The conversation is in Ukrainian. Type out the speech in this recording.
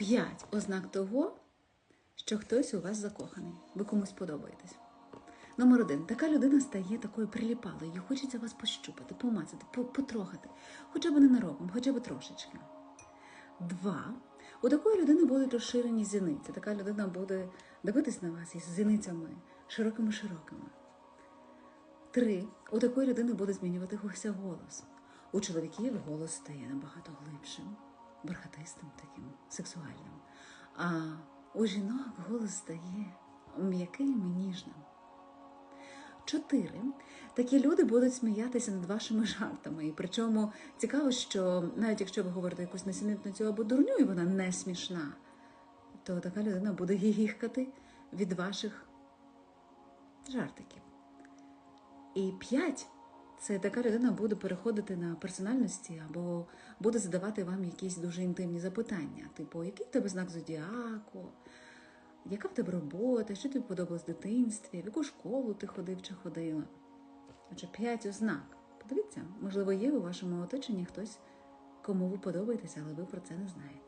П'ять ознак того, що хтось у вас закоханий, ви комусь подобаєтесь. Номер один. Така людина стає такою приліпалою, їй хочеться вас пощупати, помацати, по- потрохати, хоча б ненароком, хоча б трошечки. Два. У такої людини будуть розширені зіниці. Така людина буде дивитись на вас із зіницями широкими-широкими. Три. У такої людини буде змінюватися голос. У чоловіків голос стає набагато глибшим, бархатистим, таким сексуальним. А у жінок голос стає м'яким і ніжним. Чотири. Такі люди будуть сміятися над вашими жартами. І причому цікаво, що навіть якщо ви говорите якусь несенітницю або дурню, і вона не смішна, то така людина буде гігіхкати від ваших жартиків. І п'ять це така людина буде переходити на персональності або буде задавати вам якісь дуже інтимні запитання, типу, який в тебе знак зодіаку, яка в тебе робота, що тобі подобалось в дитинстві, в яку школу ти ходив чи ходила. Отже, п'ять ознак. Подивіться, можливо, є у вашому оточенні хтось, кому ви подобаєтеся, але ви про це не знаєте.